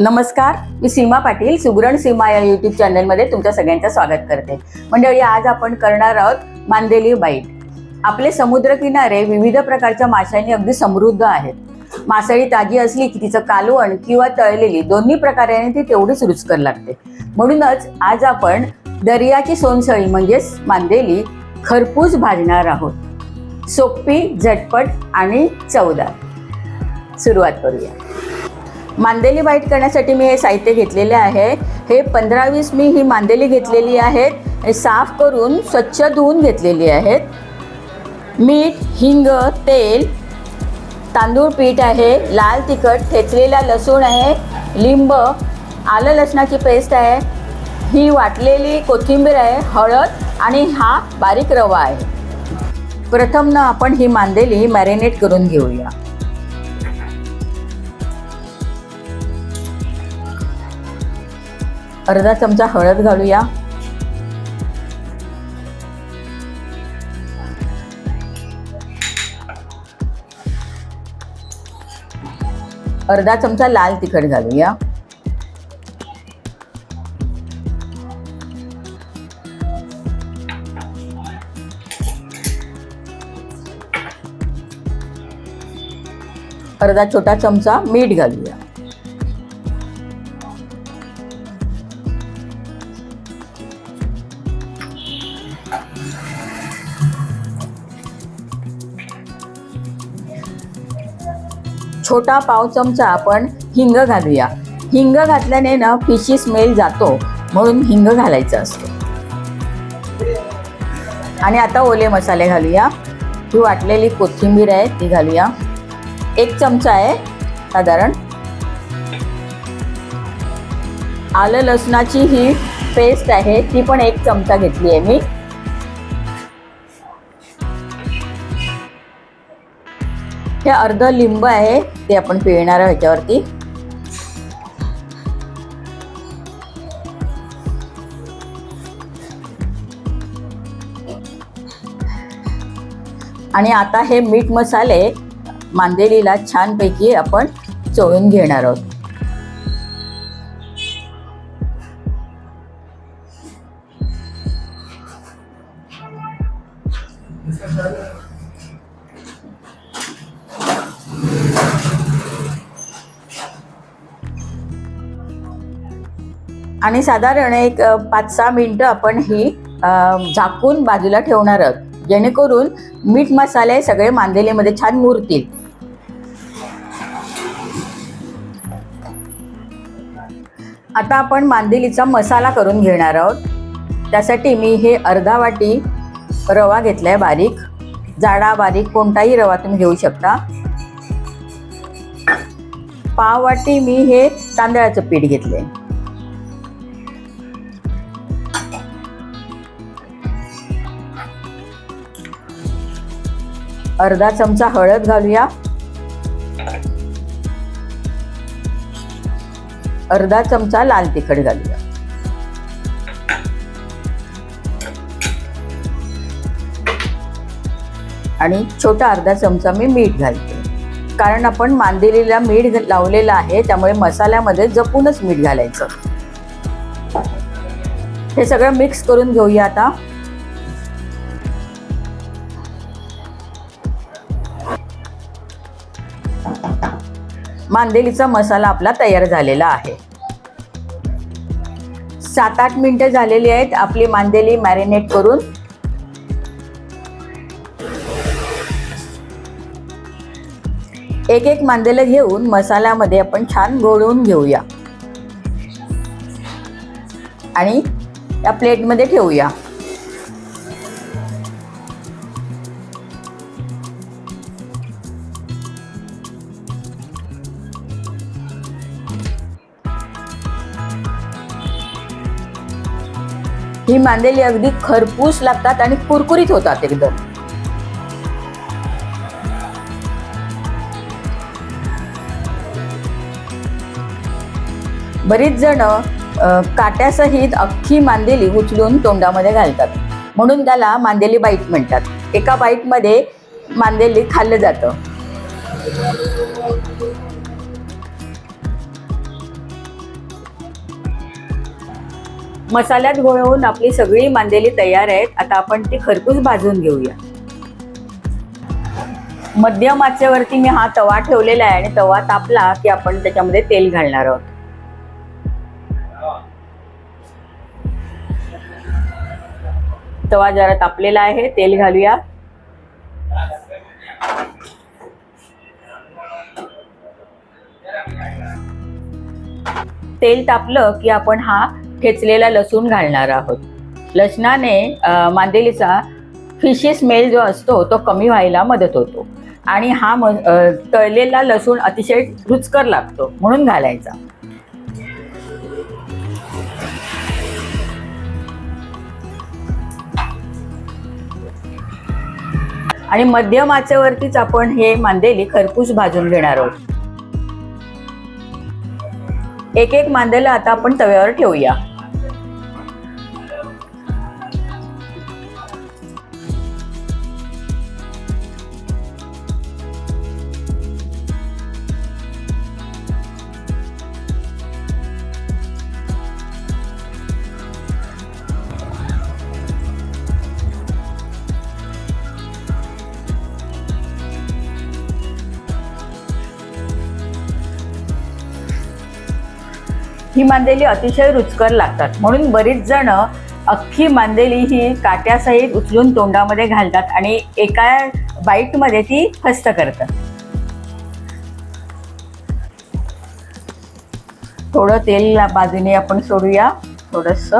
नमस्कार मी सीमा पाटील सुगरण सीमा या युट्यूब चॅनलमध्ये तुमच्या सगळ्यांचं स्वागत करते. मंडळी आज आपण करणार आहोत मांदेली बाईट. आपले समुद्रकिनारे विविध प्रकारच्या माशांनी अगदी समृद्ध आहेत. मासळी ताजी असली की तिचं कालवण किंवा तळलेली दोन्ही प्रकाराने ती तेवढीच रुचकर लागते. म्हणूनच आज आपण दर्याची सोनसळी म्हणजेच मांदेली खरपूस भाजणार आहोत. सोपी झटपट आणि चवदार. सुरुवात करूया. मांदेली वाईट करण्यासाठी मी हे साहित्य घेतलेले आहे. हे पंधरा वीस मी ही मांदेली घेतलेली आहेत. हे साफ करून स्वच्छ धुवून घेतलेली आहेत. मीठ हिंग तेल तांदूळ पीठ आहे लाल तिखट ठेचलेला लसूण आहे लिंब आलं लसणाची पेस्ट आहे ही वाटलेली कोथिंबीर आहे हळद आणि हा बारीक रवा आहे. प्रथम ना आपण ही मांदेली मॅरिनेट करून घेऊया. अर्धा चमचा हळद घालूया. अर्धा चमचा लाल तिखट घालूया. अर्धा छोटा चमचा मीठ घालूया. छोटा पाव चमचा आपण हिंग घालूया. हिंग घातल्याने ना फिशी स्मेल जातो म्हणून हिंग घालायचं असतो. आणि आता ओले मसाले घालूया. ही वाटलेली कोथिंबीर आहे ती घालूया. एक चमचा आहे साधारण. आलं लसणाची ही पेस्ट आहे ती पण एक चमचा घेतली आहे मी. हे अर्ध लिंब आहे ते आपण पिळणार आहे ह्याच्यावरती आणि आता हे मीठ मसाले मांदेलीला छानपैकी आपण चोळून घेणार आहोत. आणि साधारण एक पाच सहा मिनटं आपण ही झाकून बाजूला ठेवणार आहोत. जेणेकरून मीठ मसाले सगळे मांदेलीमध्ये छान मुरतील. आता आपण मांदेलीचा मसाला करून घेणार आहोत. त्यासाठी मी हे अर्धा वाटी रवा घेतलाय बारीक. जाडा बारीक कोणताही रवा तुम्ही घेऊ शकता. पाव वाटी मी हे तांदळाचं पीठ घेतलंय. अर्धा चमचा हळद घालूया. अर्धा चमचा लाल तिखट घालूया. आणि छोटा अर्धा चमचा मी मीठ घालते. कारण आपण मांदेलीला मीठ लावलेलं आहे त्यामुळे मसाल्यामध्ये जपूनच मीठ घालायचं. हे सगळं मिक्स करून घेऊया आता. मांदेलीचा मसाला आपला तयार झालेला आहे. सात आठ मिनिटं झालेली आहेत आपली मांदेली मॅरिनेट करून. एक एक मांदेलं घेऊन मसाल्यामध्ये आपण छान गोळून घेऊया. आणि त्या प्लेटमध्ये ठेवूया. ही मांदेली अगदी खरपूस लागतात आणि कुरकुरीत होतात एकदम. बरीच जण काट्यासहित अख्खी मांदेली उचलून तोंडामध्ये घालतात. म्हणून त्याला मांदेली बाईट म्हणतात. एका बाईटमध्ये मांदेली खाल्लं जातं. मसाल्यात घोळवून आपली सगळी मांदेली तयार आहेत. आता आपण ती खरपूस भाजून घेऊया. मध्यम आचेवरती मी हा तवा ठेवलेला आहे आणि तवा तापला की आपण त्याच्यामध्ये तेल घालणार आहोत. तवा जरा तापलेला आहे तेल घालूया. तेल तापलं की आपण हा ठेचलेला लसूण घालणार आहोत. लसणाने मांदेलीचा फिशी स्मेल जो असतो तो कमी व्हायला मदत होतो. आणि हा म तळलेला लसूण अतिशय रुचकर लागतो म्हणून घालायचा. आणि मध्यम आचेवरतीच आपण हे मांदेली खरपूस भाजून घेणार आहोत. एक एक मांदेला आता आपण तव्यावर ठेवूया. अख्खी मांदेली अतिशय रुचकर लागतात. म्हणून बरीच जण अख्खी मांदेली ही काट्यासहित उचलून तोंडामध्ये घालतात आणि एका बाईटमध्ये ती फस्त करतात. थोडं तेल बाजूने आपण सोडूया. थोडस.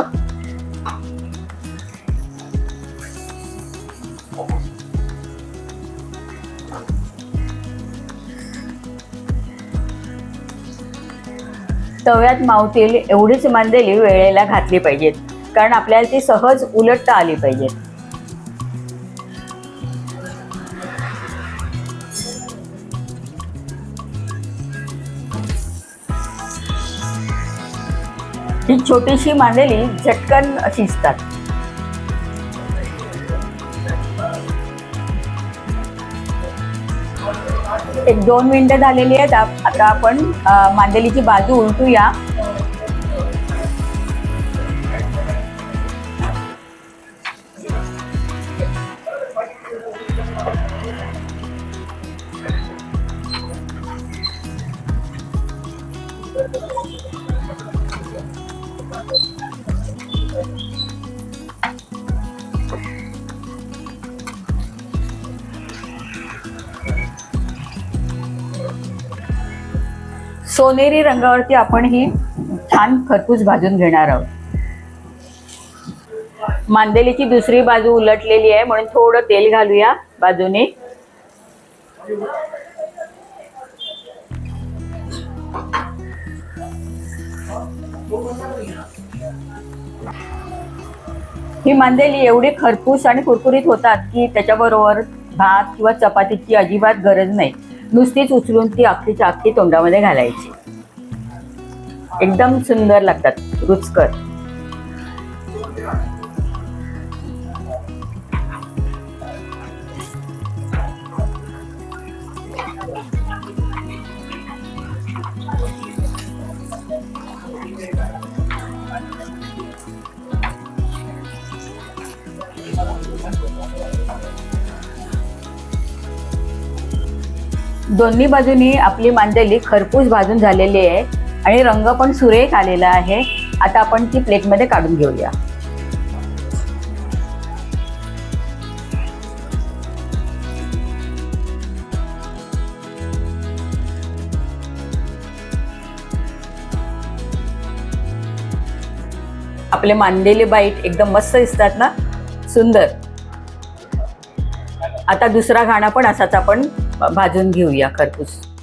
तव्यात मावतील एवढीच मांदेली वेळेला घातली पाहिजेत. कारण आपल्याला ती सहज उलटता आली पाहिजेत. ही छोटीशी मांदेली झटकन शिजतात. एक दोन मिनिटं झालेली आहेत. आता आपण मांदेलीची बाजू उलटूया. सोनेरी रंगावरती आपण ही छान खरपूस भाजून घेणार आहोत. मांदेलीची दुसरी बाजू उलटलेली आहे म्हणून थोडं तेल घालूया बाजूने. ही मांदेली एवढी खरपूस आणि कुरकुरीत होतात की त्याच्याबरोबर भात किंवा चपातीची अजिबात गरज नाही. नुसतीच उचलून ती अख्खीच्या अख्खी तोंडामध्ये घालायची. एकदम सुंदर लागतात रुचकर. दोन्ही बाजूनी आपली मांदेली खरपूस भाजून झालेली आहे आणि रंग पण सुरेख आलेला आहे. आता आपण ती प्लेटमध्ये काढून घेऊया. आपले मांदेली बाईट एकदम मस्त दिसतात ना? सुंदर. आता दुसरा घाणा पण असाच आपण भाजून घेऊया खरपूस.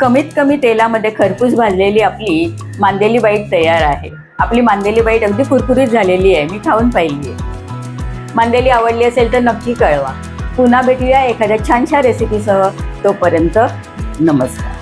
कमीत कमी तेलामध्ये खरपूस भाजलेली आपली मांदेली बाईट तयार आहे. आपली मांदेली बाईट अगदी कुरकुरीत झालेली आहे. मी खाऊन पाहिली आहे मांदेली आवडली असेल तर नक्की कळवा. पुन्हा भेटूया एखाद्या छानशा रेसिपीसह तोपर्यंत नमस्कार.